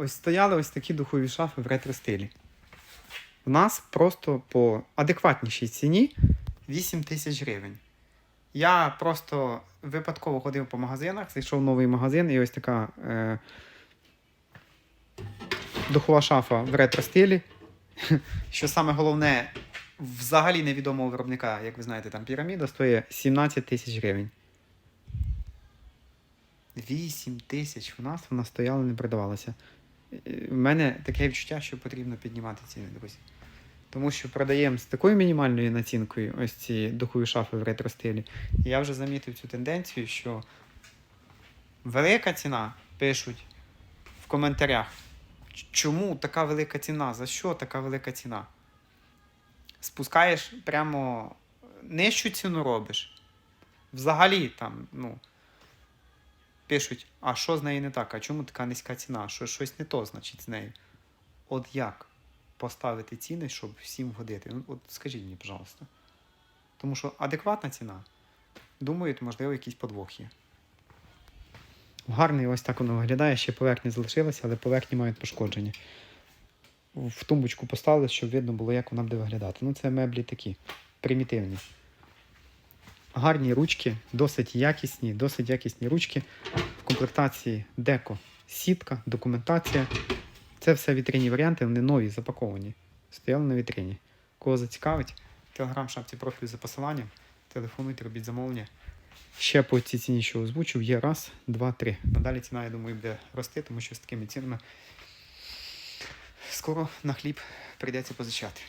ось стояли ось такі духові шафи в ретро-стилі. У нас просто по адекватнішій ціні 8 тисяч гривень. Я просто випадково ходив по магазинах, зайшов новий магазин, і ось така е, духова шафа в ретро-стилі. Що саме головне, взагалі невідомого виробника, як ви знаєте, там піраміда стоїть 17 тисяч гривень. 8 тисяч у нас вона стояла, не продавалася. У мене таке відчуття, що потрібно піднімати ціни, друзі. Тому що продаємо з такою мінімальною націнкою ось ці духові шафи в ретро-стилі. І я вже замітив цю тенденцію, що велика ціна пишуть в коментарях. Чому така велика ціна? За що така велика ціна? Спускаєш прямо нижчу ціну робиш. Взагалі там, ну, пишуть, а що з нею не так? А чому така низька ціна? Що щось не то, значить, з нею. От як поставити ціни, щоб всім вгодити? Ну, от скажіть мені, пожалуйста. Тому що адекватна ціна. Думаю, можливо, якийсь подвох є. Гарний ось так воно виглядає, ще поверхня залишилася, але поверхні мають пошкодження. В тумбочку поставили, щоб видно було, як вона буде виглядати. Ну, це меблі такі, примітивні. Гарні ручки, досить якісні, досить якісні ручки. В комплектації деко, сітка, документація. Це все вітринні варіанти, вони нові, запаковані. Стояли на вітрині. Кого зацікавить, телеграм шапці профілю за посиланням. Телефонуйте, робіть замовлення. Ще по цій ціні, що озвучив, є раз, два, три. Надалі ціна, я думаю, буде рости, тому що з такими цінами скоро на хліб прийдеться позичати.